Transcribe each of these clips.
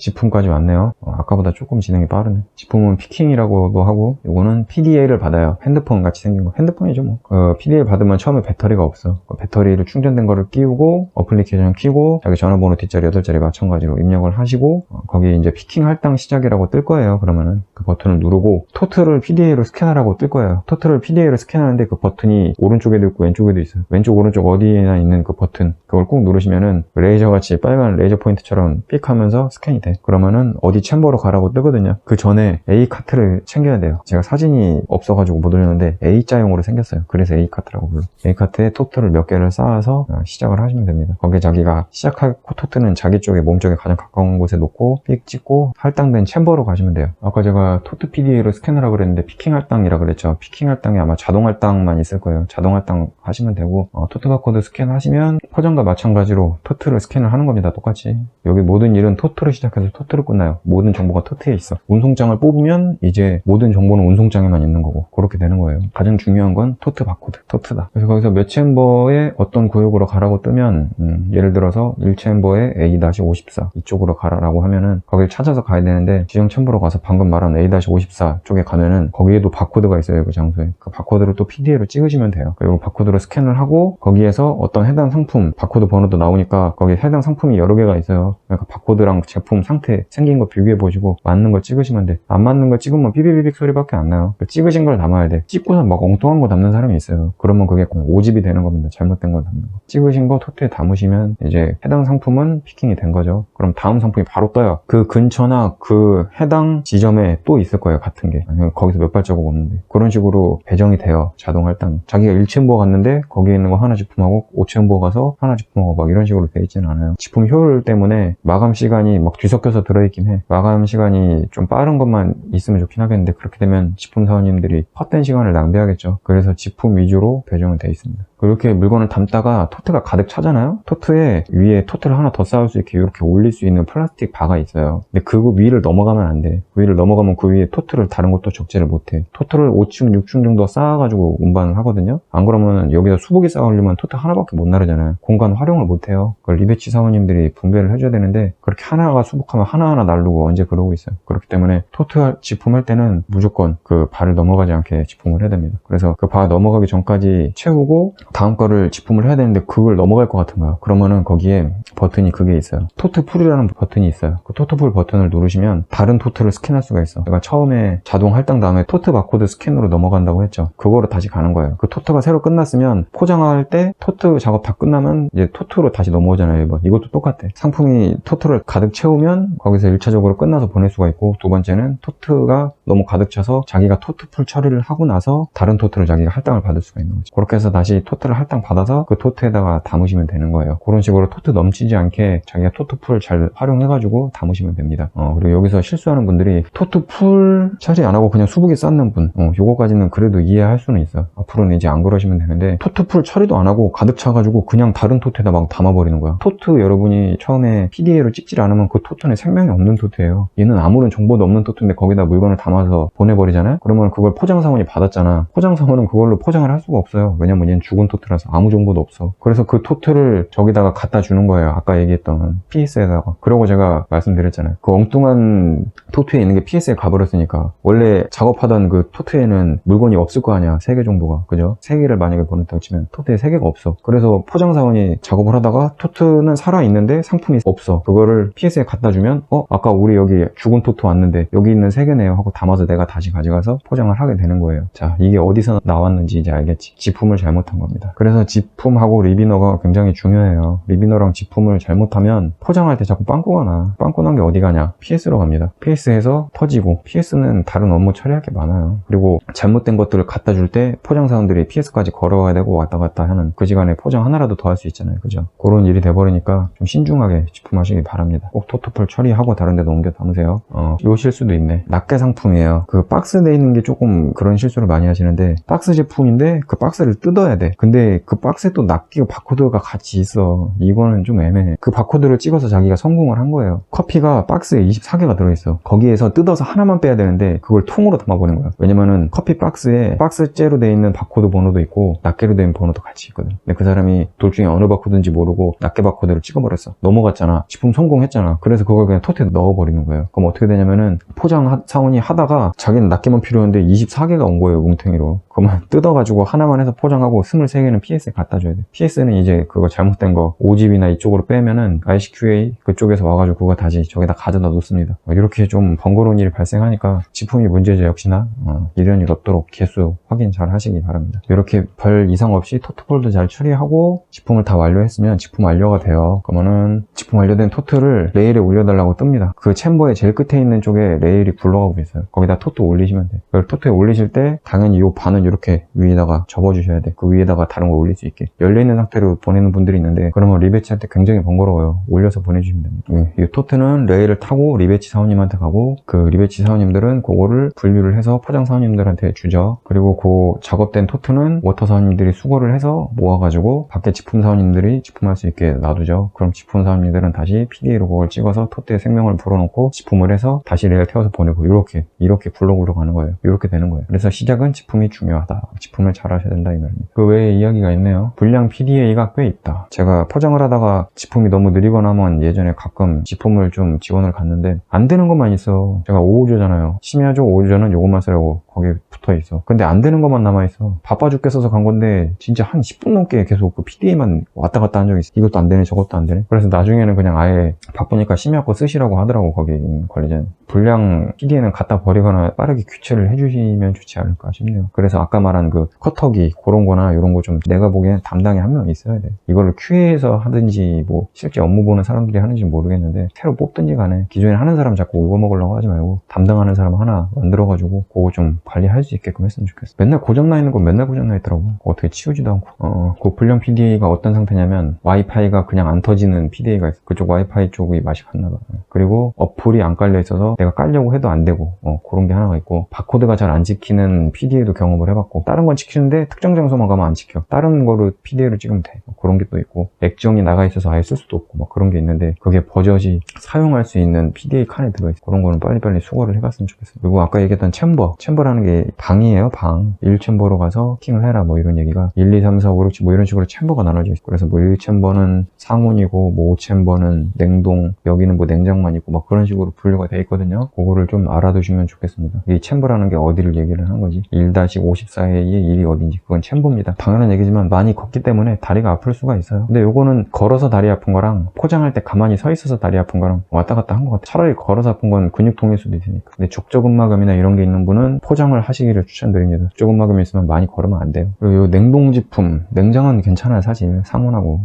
지품까지 왔네요. 어, 아까보다 조금 진행이 빠르네. 지품은 피킹이라고도 하고, 이거는 PDA를 받아요. 핸드폰 같이 생긴 거. 핸드폰이죠, 뭐. 어, PDA 받으면 처음에 배터리가 없어. 그 배터리를 충전된 거를 끼우고, 어플리케이션 끼고, 자기 전화번호 뒷자리, 여덟자리 마찬가지로 입력을 하시고, 어, 거기 이제 피킹 할당 시작이라고 뜰 거예요. 그러면은 그 버튼을 누르고, 토트를 PDA로 스캔하라고 뜰 거예요. 토트를 PDA로 스캔하는데 그 버튼이 오른쪽에도 있고 왼쪽에도 있어요. 왼쪽, 오른쪽 어디에나 있는 그 버튼. 그걸 꼭 누르시면은 레이저 같이 빨간 레이저 포인트처럼 삑 하면서 스캔이 돼. 그러면은 어디 챔버로 가라고 뜨거든요. 그 전에 A 카트를 챙겨야 돼요. 제가 사진이 없어가지고 못 올렸는데 A자용으로 생겼어요. 그래서 A 카트라고 불러. A 카트에 토트를 몇 개를 쌓아서 어, 시작을 하시면 됩니다. 거기에 자기가 시작할 토트는 자기 쪽에 몸 쪽에 가장 가까운 곳에 놓고 삑 찍고 할당된 챔버로 가시면 돼요. 아까 제가 토트 PDA로 스캔하라고 그랬는데 피킹 할당이라 그랬죠. 피킹 할당이 아마 자동 할당만 있을 거예요. 자동 할당 하시면 되고 어, 토트 바코드 스캔 하시면 포장과 마찬가지로 토트를 스캔을 하는 겁니다. 똑같이. 여기 모든 일은 토트로 시작해서 토트로 끝나요. 모든 정보가 토트에 있어. 운송장을 뽑으면 이제 모든 정보는 운송장에만 있는 거고 그렇게 되는 거예요. 가장 중요한 건 토트 바코드, 토트다. 그래서 거기서 몇 챔버에 어떤 구역으로 가라고 뜨면 음, 예를 들어서 1챔버에 A-54 이쪽으로 가라라고 하면은 거길 찾아서 가야 되는데 지정 챔버로 가서 방금 말한 A-54 쪽에 가면은 거기에도 바코드가 있어요. 그 장소에. 그 바코드를 또 PDA로 찍으시면 돼요. 그리고 바코드로 스캔을 하고 거기에서 어떤 해당 상품 바코드 번호도 나오니까 거기에 해당 상품이 여러 개가 있어요. 그러니까 바코드랑 제품 상태 생긴 거 비교해 보시고 맞는 거 찍으시면 돼. 안 맞는 거 찍으면 삐비비빅 소리밖에 안 나요. 그 찍으신 걸 담아야 돼. 찍고서 막 엉뚱한 거 담는 사람이 있어요. 그러면 그게 그냥 오집이 되는 겁니다. 잘못된 걸 담는 거. 찍으신 거 토트에 담으시면 이제 해당 상품은 피킹이 된 거죠. 그럼 다음 상품이 바로 떠요. 그 근처나 그 해당 지점에 또 있을 거예요. 같은 게. 거기서 몇 발자국 없는데. 그런 식으로 배정이 돼요. 자동 할당. 자기가 1챔버 갔는데 거기에 있는 거 하나 제품하고 5챔버 가서 하나 제품하고 막 이런 식으로 돼 있지는 않아요. 제품 효율 때문에 마감 시간이 막 뒤섞여 서 들어있긴 해. 마감 시간이 좀 빠른 것만 있으면 좋긴 하겠는데 그렇게 되면 제품 사원님들이 헛된 시간을 낭비하겠죠. 그래서 제품 위주로 배정은 돼 있습니다. 그렇게 물건을 담다가 토트가 가득 차잖아요? 토트에 위에 토트를 하나 더 쌓을 수 있게 이렇게 올릴 수 있는 플라스틱 바가 있어요. 근데 그 위를 넘어가면 안 돼. 그 위를 넘어가면 그 위에 토트를 다른 것도 적재를 못 해. 토트를 5층, 6층 정도 쌓아가지고 운반을 하거든요? 안 그러면 여기다 수복이 쌓으려면 토트 하나밖에 못 나르잖아요. 공간 활용을 못 해요. 그걸 리베치 사원님들이 분배를 해줘야 되는데 그렇게 하나가 수복하면 하나하나 나르고 언제 그러고 있어요. 그렇기 때문에 토트 지품할 때는 무조건 그 발을 넘어가지 않게 지품을 해야 됩니다. 그래서 그 바 넘어가기 전까지 채우고 다음 거를 지품을 해야 되는데 그걸 넘어갈 것 같은 거야. 그러면은 거기에 버튼이 그게 있어요. 토트 풀이라는 버튼이 있어요. 그 토트 풀 버튼을 누르시면 다른 토트를 스캔할 수가 있어. 제가 처음에 자동 할당 다음에 토트 바코드 스캔으로 넘어간다고 했죠. 그거로 다시 가는 거예요. 그 토트가 새로 끝났으면 포장할 때 토트 작업 다 끝나면 이제 토트로 다시 넘어오잖아요. 이번. 이것도 똑같아. 상품이 토트를 가득 채우면 거기서 1차적으로 끝나서 보낼 수가 있고 두 번째는 토트가 너무 가득 차서 자기가 토트 풀 처리를 하고 나서 다른 토트를 자기가 할당을 받을 수가 있는 거죠. 그렇게 해서 다시 토트 를 할당 받아서 그 토트에다가 담으시면 되는 거예요. 그런 식으로 토트 넘치지 않게 자기가 토트 풀 잘 활용해 가지고 담으시면 됩니다. 어, 그리고 여기서 실수하는 분들이 토트 풀 처리 안 하고 그냥 수북에 쌓는 분, 어, 요거까지는 그래도 이해할 수는 있어요. 앞으로는 이제 안 그러시면 되는데 토트 풀 처리도 안 하고 가득 차가지고 그냥 다른 토트에다 막 담아버리는 거야. 토트 여러분이 처음에 PDA로 찍질 않으면 그 토트는 생명이 없는 토트예요. 얘는 아무런 정보도 없는 토트인데 거기다 물건을 담아서 보내버리잖아요. 그러면 그걸 포장사원이 받았잖아. 포장사원은 그걸로 포장을 할 수가 없어요. 왜냐면 얘는 죽은 토트라서 아무 정보도 없어. 그래서 그 토트를 저기다가 갖다 주는 거예요. 아까 얘기했던 PS에다가. 그러고 제가 말씀드렸잖아요. 그 엉뚱한 토트에 있는 게 PS에 가버렸으니까 원래 작업하던 그 토트에는 물건이 없을 거 아니야. 세개 정도가. 그죠? 세 개를 만약에 보냈다고 치면 토트에 세 개가 없어. 그래서 포장사원이 작업을 하다가 토트는 살아있는데 상품이 없어. 그거를 PS에 갖다 주면 어? 아까 우리 여기 죽은 토트 왔는데 여기 있는 세 개네요 하고 담아서 내가 다시 가져가서 포장을 하게 되는 거예요. 자, 이게 어디서 나왔는지 이제 알겠지. 지품을 잘못한 겁니다. 그래서 지품하고 리비너가 굉장히 중요해요. 리비너랑 지품을 잘못하면 포장할 때 자꾸 빵꾸가 나. 빵꾸 난 게 어디 가냐? PS로 갑니다. PS에서 터지고 PS는 다른 업무 처리할 게 많아요. 그리고 잘못된 것들을 갖다 줄 때 포장 사원들이 PS까지 걸어가야 되고 왔다 갔다 하는 그 시간에 포장 하나라도 더 할 수 있잖아요. 그죠? 그런 일이 돼버리니까 좀 신중하게 지품하시기 바랍니다. 꼭 토토폴 처리하고 다른 데도 옮겨 담으세요. 어, 요 실수도 있네. 낱개 상품이에요. 그 박스 돼 있는 게 조금 그런 실수를 많이 하시는데 박스 제품인데 그 박스를 뜯어야 돼. 근데 그 박스에 또 낱개가 바코드가 같이 있어. 이거는 좀 애매해. 그 바코드를 찍어서 자기가 성공을 한 거예요. 커피가 박스에 24개가 들어있어. 거기에서 뜯어서 하나만 빼야 되는데 그걸 통으로 담아보는 거야. 왜냐면은 커피 박스에 박스째로 돼 있는 바코드 번호도 있고 낱개로 된 번호도 같이 있거든. 근데 그 사람이 둘 중에 어느 바코드인지 모르고 낱개 바코드를 찍어버렸어. 넘어갔잖아. 제품 성공했잖아. 그래서 그걸 그냥 토트에 넣어버리는 거예요. 그럼 어떻게 되냐면은 포장 하- 사원이 하다가 자기는 낱개만 필요한데 24개가 온 거예요. 뭉탱이로. 그러면 뜯어가지고 하나만 해서 포장하고 23 개는 PS에 갖다 줘야 돼. PS는 이제 그거 잘못된 거 5집이나 이쪽으로 빼면은 ICQA 그쪽에서 와가지고 그거 다시 저기다 가져다 놓습니다. 어, 이렇게 좀 번거로운 일이 발생하니까 제품이 문제죠 역시나 어, 이런 일 없도록 개수 확인 잘 하시기 바랍니다. 이렇게 별 이상 없이 토트폴드 잘 처리하고 제품을 다 완료했으면 제품 완료가 돼요. 그러면은 제품 완료된 토트를 레일에 올려달라고 뜹니다. 그 챔버의 제일 끝에 있는 쪽에 레일이 굴러가고 있어요. 거기다 토트 올리시면 돼요. 그걸 토트에 올리실 때 당연히 이 반은 이렇게 위에다가 접어주셔야 돼. 그 위에다가 다른 걸 올릴 수 있게. 열려있는 상태로 보내는 분들이 있는데 그러면 때 굉장히 번거로워요. 올려서 보내주시면 됩니다. 예, 이 토트는 레일을 타고 리배치 사원님한테 가고 그 리배치 사원님들은 그거를 분류를 해서 포장 사원님들한테 주죠. 그리고 그 작업된 토트는 워터 사원님들이 수거를 해서 모아가지고 밖에 제품 사원님들이 제품할 수 있게 놔두죠. 그럼 제품 사원님들은 다시 PDA로 그걸 찍어서 토트에 생명을 불어넣고 제품을 해서 다시 레일 태워서 보내고 이렇게 이렇게 굴러굴러 가는 거예요. 이렇게 되는 거예요. 그래서 시작은 제품이 중요하다. 제품을 잘 하셔야 된다 이 말입니다. 그 외에 이야기가 있네요. 불량 PDA가 꽤 있다. 제가 포장을 하다가 제품이 너무 느리거나 하면 예전에 가끔 제품을 좀 지원을 갔는데 안 되는 것만 있어. 제가 5호조잖아요. 심야조 5호조는 요것만 쓰라고 거기에 붙어 있어. 근데 안 되는 것만 남아 있어. 바빠 죽겠어서 간 건데 진짜 한 10분 넘게 계속 그 PDA만 왔다 갔다 한 적이 있어. 이것도 안 되네, 저것도 안 되네. 그래서 나중에는 그냥 아예 바쁘니까 심야 거 쓰시라고 하더라고 거기 관리자는. 불량 PDA는 갖다 버리거나 빠르게 교체를 해주시면 좋지 않을까 싶네요. 그래서 아까 말한 그 커터기 그런 거나 이런 거 좀 내가 보기엔 담당이 한 명 있어야 돼. 이거를 QA에서 하든지 뭐 실제 업무 보는 사람들이 하는지 모르겠는데 새로 뽑든지 간에 기존에 하는 사람 자꾸 울고 먹으려고 하지 말고 담당하는 사람 하나 만들어가지고 그거 좀 관리할 수 있게끔 했으면 좋겠어. 맨날 고장나 있는 거 맨날 고장나 있더라고. 어떻게 치우지도 않고. 어, 그 불량 PDA가 어떤 상태냐면 와이파이가 그냥 안 터지는 PDA가 있어. 그쪽 와이파이 쪽이 맛이 갔나 봐. 그리고 어플이 안 깔려 있어서 내가 깔려고 해도 안 되고 어, 그런 게 하나가 있고 바코드가 잘안 찍히는 PDA도 경험을 해봤고 다른 건 찍히는데 특정 장소만 가면 안 찍혀. 다른 거로 PDA를 찍으면 돼. 뭐 그런 게 또 있고 액정이 나가 있어서 아예 쓸 수도 없고 막 그런 게 있는데 그게 버젓이 사용할 수 있는 PDA 칸에 들어있어. 그런 거는 빨리빨리 수거를 해봤으면 좋겠어. 그리고 아까 얘기했던 챔버. 챔버라 는 게 방이에요, 방. 1챔버로 가서 킹을 해라 뭐 이런 얘기가 1, 2, 3, 4, 5, 6, 7, 뭐 이런 식으로 챔버가 나눠져 있어. 그래서 뭐 1챔버는 상온이고 뭐 5챔버는 냉동, 여기는 뭐 냉장만 있고 막 그런 식으로 분류가 돼 있거든요. 그거를 좀 알아두시면 좋겠습니다. 이 챔버라는 게 어디를 얘기를 하는 거지? 1-54A의 1이 어딘지 그건 챔버입니다. 당연한 얘기지만 많이 걷기 때문에 다리가 아플 수가 있어요. 근데 요거는 걸어서 다리 아픈 거랑 포장할 때 가만히 서 있어서 다리 아픈 거랑 왔다 갔다 한 것 같아. 차라리 걸어서 아픈 건 근육통일 수도 있으니까. 근데 족저근막염이나 이런 게 있는 분은 포장 을 하시기를 추천드립니다. 족저근막염이 있으면 많이 걸으면 안 돼요. 그리고 요 냉동제품, 냉장은 괜찮아요 사실.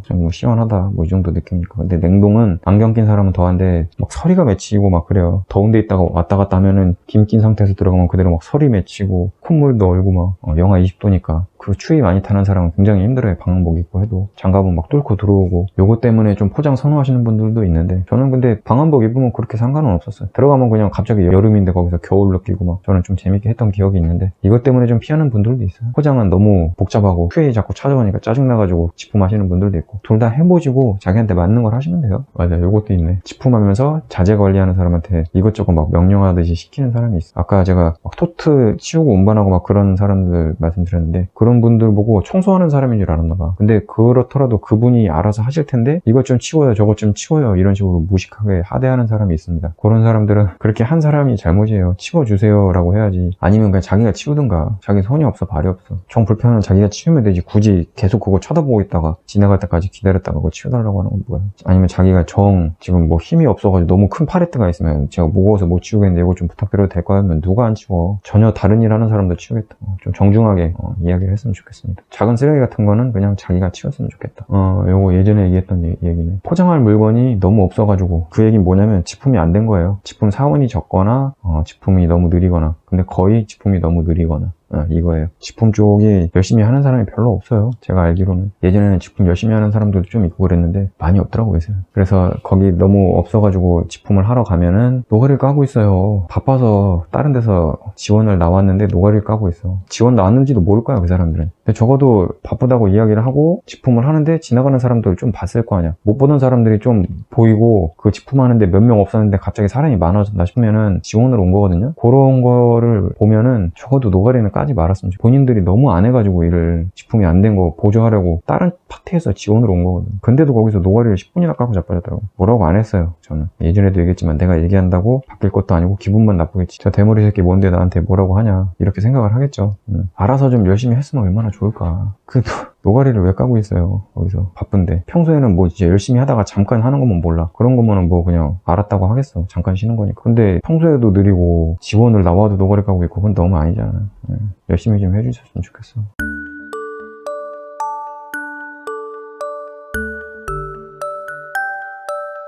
좀뭐 시원하다 뭐 이 정도 느낌이니까. 근데 냉동은 안경 낀 사람은 더한데 막 서리가 맺히고 막 그래요. 더운데 있다가 왔다 갔다 하면은 김 낀 상태에서 들어가면 그대로 막 서리 맺히고 콧물도 얼고 막 어, 영하 20도니까 그 추위 많이 타는 사람은 굉장히 힘들어요. 방한복 입고 해도 장갑은 막 뚫고 들어오고 요거 때문에 좀 포장 선호하시는 분들도 있는데 저는 근데 방한복 입으면 그렇게 상관은 없었어요. 들어가면 그냥 갑자기 여름인데 거기서 겨울 느끼고 막 저는 좀 재밌게 했던 기억이 있는데 이것 때문에 좀 피하는 분들도 있어요. 포장은 너무 복잡하고 QA 자꾸 찾아오니까 짜증나가지고 지품하시는 분들도 있고 둘 다 해보시고 자기한테 맞는 걸 하시면 돼요. 맞아요. 요것도 있네. 지품하면서 자재 관리하는 사람한테 이것저것 막 명령하듯이 시키는 사람이 있어. 아까 제가 막 토트 치우고 운반하고 막 그런 사람들 말씀드렸는데 그런 분들 보고 청소하는 사람인 줄 알았나 봐. 근데 그렇더라도 그분이 알아서 하실 텐데 이것 좀 치워요, 저것 좀 치워요 이런 식으로 무식하게 하대하는 사람이 있습니다. 그런 사람들은 그렇게 한 사람이 잘못이에요. 치워주세요 라고 해야지. 아니 면 그냥 자기가 치우든가. 자기 손이 없어 발이 없어. 정 불편은 자기가 치우면 되지. 굳이 계속 그거 쳐다보고 있다가 지나갈 때까지 기다렸다가 그거 치워달라고 하는 건 뭐야? 아니면 자기가 정 지금 뭐 힘이 없어가지고 너무 큰 팔레트가 있으면 제가 무거워서 못 치우겠는데 이거 좀 부탁드려도 될까요? 하면 누가 안 치워? 전혀 다른 일 하는 사람도 치우겠다. 어, 좀 정중하게 어, 이야기를 했으면 좋겠습니다. 작은 쓰레기 같은 거는 그냥 자기가 치웠으면 좋겠다. 어, 요거 예전에 얘기했던 얘- 얘기네. 포장할 물건이 너무 없어가지고 그 얘기는 뭐냐면 제품이 안 된 거예요. 제품 사원이 적거나 어, 제품이 너무 느리거나 근데 거의 제품이 너무 느리거나 어, 이거예요. 직품 쪽이 열심히 하는 사람이 별로 없어요. 제가 알기로는. 예전에는 직품 열심히 하는 사람들도 좀 있고 그랬는데 많이 없더라고요. 요새. 그래서 거기 너무 없어가지고 직품을 하러 가면은 노가리를 까고 있어요. 바빠서 다른 데서 지원을 나왔는데 노가리를 까고 있어. 지원 나왔는지도 모를 거야, 그 사람들은. 근데 적어도 바쁘다고 이야기를 하고 직품을 하는데 지나가는 사람들을 좀 봤을 거 아니야. 못 보던 사람들이 좀 보이고 그 직품 하는데 몇 명 없었는데 갑자기 사람이 많아졌다 싶으면은 지원으로 온 거거든요. 그런 거를 보면은 적어도 노가리는 까지 말았으면 좋겠어. 본인들이 너무 안 해가지고 일을 직품이 안 된 거 보조하려고 다른 파트에서 지원으로 온 거거든. 근데도 거기서 노가리를 10분이나 까고 자빠졌더라고. 뭐라고 안 했어요. 저는 예전에도 얘기했지만 내가 얘기한다고 바뀔 것도 아니고 기분만 나쁘겠지. 저 대머리 새끼 뭔데 나한테 뭐라고 하냐 이렇게 생각을 하겠죠. 음. 알아서 좀 열심히 했으면 얼마나 좋을까. 그 노가리를 왜 까고 있어요? 거기서 바쁜데. 평소에는 뭐 이제 열심히 하다가 잠깐 하는 거면 몰라. 그런 거면은 뭐 그냥 알았다고 하겠어. 잠깐 쉬는 거니까. 근데 평소에도 느리고 지원을 나와도 노가리 까고 있고 그건 너무 아니잖아. 예. 열심히 좀 해주셨으면 좋겠어